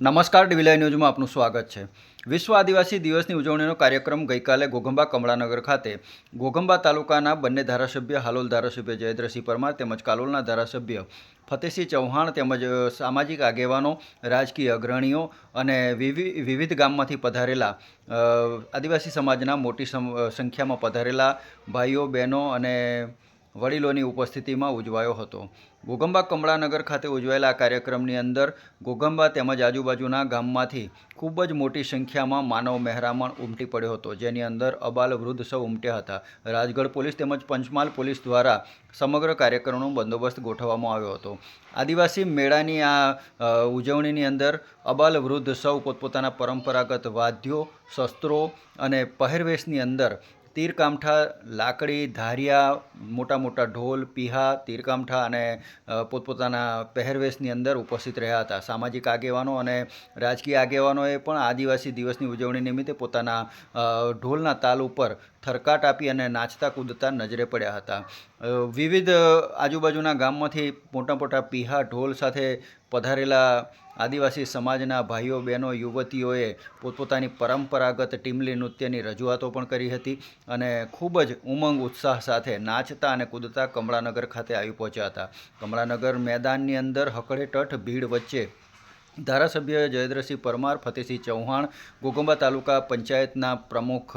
નમસ્કાર ડીવીલાઈ ન્યૂઝમાં આપનું સ્વાગત છે. વિશ્વ આદિવાસી દિવસની ઉજવણીનો કાર્યક્રમ ગઈકાલે ઘોઘંબા કમળાનગર ખાતે ઘોઘંબા તાલુકાના બંને ધારાસભ્ય હાલોલ ધારાસભ્ય જયદ્રસિંહ પરમાર તેમજ કાલોલના ધારાસભ્ય ફતેહસિંહ ચૌહાણ તેમજ સામાજિક આગેવાનો, રાજકીય અગ્રણીઓ અને વિવિ, વિવિધ ગામમાંથી પધારેલા આદિવાસી સમાજના મોટી સંખ્યામાં પધારેલા ભાઈઓ, બહેનો અને વડીલોની ઉપસ્થિતિમાં ઉજવાયો હતો. ગોગંબા કમળાનગર ખાતે ઉજવાયેલા આ કાર્યક્રમની અંદર ગોગંબા તેમજ આજુબાજુના ગામમાંથી ખૂબ જ મોટી સંખ્યામાં માનવ મહેરામણ ઉમટી પડ્યો હતો. જેની અંદર અબાલ વૃદ્ધ સૌ ઉમટ્યા હતા. રાજગઢ પોલીસ તેમજ પંચમહાલ પોલીસ દ્વારા સમગ્ર કાર્યક્રમનો બંદોબસ્ત ગોઠવવામાં આવ્યો હતો. આદિવાસી મેળાની આ ઉજવણીની અંદર અબાલ વૃદ્ધ સૌ પોતપોતાના પરંપરાગત વાદ્યો, શસ્ત્રો અને પહેરવેશની અંદર તીરકામઠા, લાકડી, ધારિયા મોટા મોટા ઢોલ, પીહા, તીરકામઠા અને પોતપોતાના પહેરવેશની અંદર ઉપસ્થિત રહ્યા હતા. સામાજિક આગેવાનો અને રાજકીય આગેવાનોએ પણ આદિવાસી દિવસની ઉજવણી નિમિત્તે પોતાના ઢોલના તાલ ઉપર થરકાટ આપી અને નાચતા કૂદતા નજરે પડ્યા હતા. વિવિધ આજુબાજુના ગામમાંથી મોટા મોટા પીહા, ઢોલ સાથે પધારેલા આદિવાસી સમાજના ભાઈઓ, બહેનો, યુવતીઓએ પોતપોતાની પરંપરાગત ટીમલી નૃત્યની રજૂઆતો પણ કરી હતી અને ખૂબ જ ઉમંગ ઉત્સાહ સાથે નાચતા અને કૂદતા કમળાનગર ખાતે આવી પહોંચ્યા હતા. કમળાનગર મેદાનની અંદર હકડેટઠ ભીડ વચ્ચે ધારાસભ્ય જયેન્દ્રસિંહ પરમાર, ફતેહસિંહ ચૌહાણ, ગોગંબા તાલુકા પંચાયતના પ્રમુખ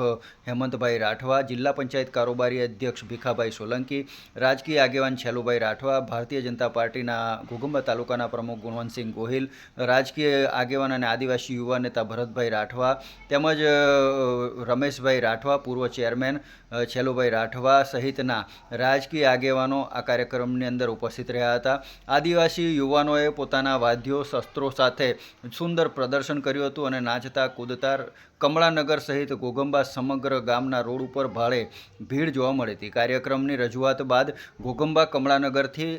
હેમંતભાઈ રાઠવા, જિલ્લા પંચાયત કારોબારી અધ્યક્ષ ભીખાભાઈ સોલંકી, રાજકીય આગેવાન છેલુભાઈ રાઠવા, ભારતીય જનતા પાર્ટીના ઘોગંબા તાલુકાના પ્રમુખ ગુણવંતસિંહ ગોહિલ, રાજકીય આગેવાન અને આદિવાસી યુવા નેતા ભરતભાઈ રાઠવા, તેમજ રમેશભાઈ રાઠવા, પૂર્વ ચેરમેન છેલુભાઈ રાઠવા સહિતના રાજકીય આગેવાનો આ કાર્યક્રમની અંદર ઉપસ્થિત રહ્યા હતા. આદિવાસી યુવાનોએ પોતાના વાદ્યો, શસ્ત્રો સાથે સુંદર પ્રદર્શન કર્યું હતું અને નાચતા, કૂદતા, કમળાનગર સહિત ઘોઘંબા સમગ્ર ગામના રોડ ઉપર ભાડે ભીડ જોવા મળી હતી. કાર્યક્રમની રજૂઆત બાદ ઘોઘંબા કમળાનગરથી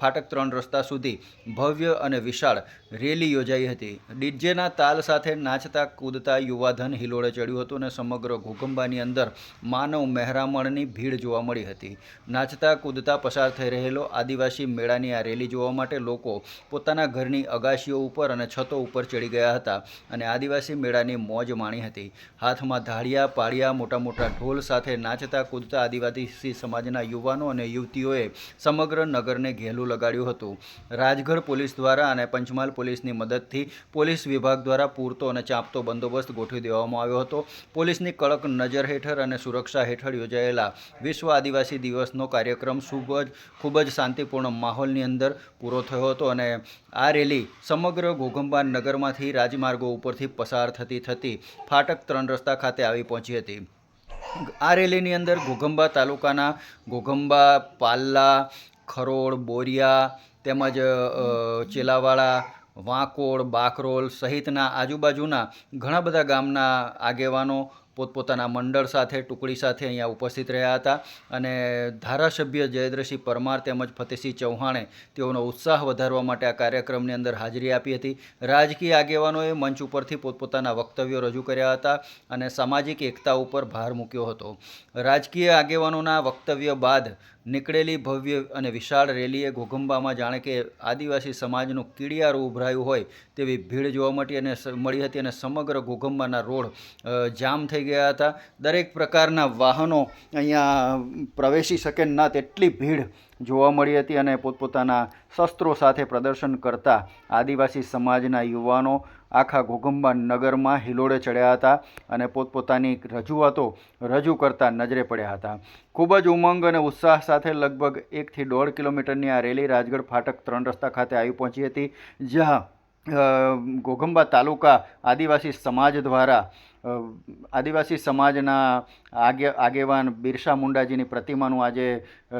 ફાટક ત્રણ રસ્તા સુધી ભવ્ય અને વિશાળ રેલી યોજાઈ હતી. ડીજેના તાલ સાથે નાચતા, કૂદતા યુવાધન હિલોળે ચડ્યું હતું અને સમગ્ર ઘોગંબાની અંદર માનવ મહેરામણની ભીડ જોવા મળી હતી. નાચતા, કૂદતા પસાર થઈ રહેલો આદિવાસી મેળાની આ રેલી જોવા માટે લોકો પોતાના ઘરની અગાશીઓ ઉપર અને છતો ઉપર ચડી ગયા હતા અને આદિવાસી મેળાની મોજ માણી હતી. હાથમાં ધાડિયા, પાળિયા મોટા મોટા ઢોલ સાથે નાચતા, કૂદતા આદિવાસી સમાજના યુવાનો અને યુવતીઓએ સમગ્ર નગરને ઘેલું લગાડ્યું હતું. રાજગઢ પોલીસ દ્વારા અને પંચમહાલ પોલીસની મદદથી પોલીસ વિભાગ દ્વારા પૂરતો અને ચાંપતો બંદોબસ્ત ગોઠવી દેવામાં આવ્યો હતો. પોલીસની કડક નજર હેઠળ અને સુરક્ષા હેઠળ યોજાયેલા વિશ્વ આદિવાસી દિવસનો કાર્યક્રમ ખૂબ જ ખૂબ જ શાંતિપૂર્ણ માહોલની અંદર પૂરો થયો હતો અને આ રેલી સમગ્ર ઘોઘંબા નગરમાંથી રાજમાર્ગો ઉપરથી પસાર થતી થતી ફાટક ત્રણ રસ્તા ખાતે આવી પહોંચી હતી. આ રેલીની અંદર ઘોઘંબા તાલુકાના ઘોઘંબા પાલ્લા ખરોડ બોરિયા તેમજ ચેલાવાળા, વાંકોડ, બાકરોલ સહિતના આજુબાજુના ઘણા બધા ગામના આગેવાનો પોતપોતાના મંડળ સાથે, ટુકડી સાથે અહીંયા ઉપસ્થિત રહ્યા હતા અને ધારાસભ્ય જયદ્રસિંહ પરમાર તેમજ ફતેહસિંહ ચૌહાણે તેઓનો ઉત્સાહ વધારવા માટે આ કાર્યક્રમની અંદર હાજરી આપી હતી. રાજકીય આગેવાનોએ મંચ ઉપરથી પોતપોતાના વક્તવ્યો રજૂ કર્યા હતા અને સામાજિક એકતા ઉપર ભાર મૂક્યો હતો. રાજકીય આગેવાનોના વક્તવ્ય બાદ નીકળેલી ભવ્ય અને વિશાળ રેલીએ ઘોઘંબામાં જાણે કે આદિવાસી સમાજનું કીડિયારું ઉભરાયું હોય તેવી ભીડ જોવા મળી અને મળી હતી અને સમગ્ર ઘોઘંબાના રોડ જામ થઈ ગયા હતા. દરેક પ્રકારના વાહનો અહીંયા પ્રવેશી શકે ના તેટલી ભીડ જોવા મળી હતી અને પોતપોતાના શસ્ત્રો સાથે પ્રદર્શન કરતા આદિવાસી સમાજના યુવાનો આખા ઘોઘંબા નગરમાં હિલોળે ચડ્યા હતા અને પોતપોતાની રજૂઆતો રજૂ કરતા નજરે પડ્યા હતા. ખૂબ જ ઉમંગ અને ઉત્સાહ સાથે લગભગ એકથી દોઢ કિલોમીટરની આ રેલી રાજગઢ ફાટક ત્રણ રસ્તા ખાતે આવી પહોંચી હતી, જ્યાં ઘોઘંબા તાલુકા આદિવાસી સમાજ દ્વારા આદિવાસી સમાજના આગે આગેવાન બિરસા મુંડાજીની પ્રતિમાનું આજે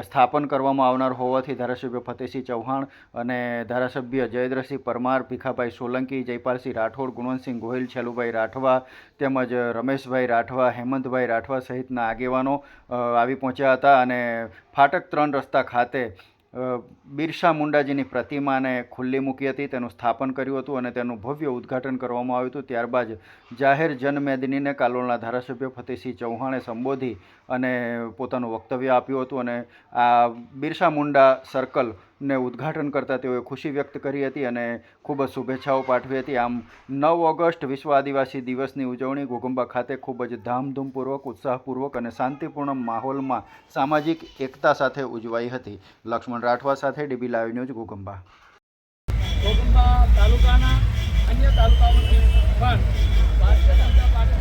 સ્થાપન કરવામાં આવનાર હોવાથી ધારાસભ્ય ફતેહસિંહ ચૌહાણ અને ધારાસભ્ય જયેન્દ્રસિંહ પરમાર, ભીખાભાઈ સોલંકી, જયપાલસિંહ રાઠોડ, ગુણવંતસિંહ ગોહિલ, છેલુભાઈ રાઠવા તેમજ રમેશભાઈ રાઠવા, હેમંતભાઈ રાઠવા સહિતના આગેવાનો આવી પહોંચ્યા હતા અને ફાટક ત્રણ રસ્તા ખાતે બિરસા મુંડાજીની પ્રતિમાને ખુલ્લી મૂકી હતી, તેનું સ્થાપન કર્યું હતું અને તેનું ભવ્ય ઉદ્ઘાટન કરવામાં આવ્યું હતું. ત્યારબાદ જાહેર જનમેદનીને કાલોલના ધારાસભ્ય ફતેહસિંહ ચૌહાણે સંબોધી અને પોતાનું વક્તવ્ય આપ્યું હતું અને આ બિરસા મુંડા સર્કલ ને ઉદ્ઘાટન કરતાં તેઓએ ખુશી વ્યક્ત કરી હતી અને ખૂબ જ શુભેચ્છાઓ પાઠવી હતી. આમ, નવ ઓગસ્ટ વિશ્વ આદિવાસી દિવસની ઉજવણી ઘોઘંબા ખાતે ખૂબ જ ધામધૂમપૂર્વક, ઉત્સાહપૂર્વક અને શાંતિપૂર્ણ માહોલમાં સામાજિક એકતા સાથે ઉજવાઈ હતી. લક્ષ્મણ રાઠવા સાથે ડીબી લાઈવ ન્યૂઝ ઘોઘંબા તાલુકાના અન્ય તાલુકાઓમાંથી પણ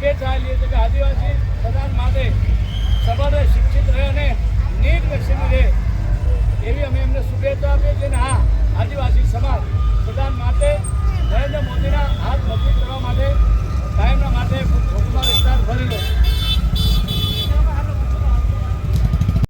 ઉભે ચાલી કે આદિવાસી પ્રધાન માટે સભાને શિક્ષિત રહે અને નીટ વેક્સિન રહે, એવી અમે એમને શુભેચ્છા આપીએ છીએ અને હા આદિવાસી સમાજ પ્રધાન માટે નરેન્દ્ર મોદીના હાથ મજબૂત કરવા માટે કાયમના માટે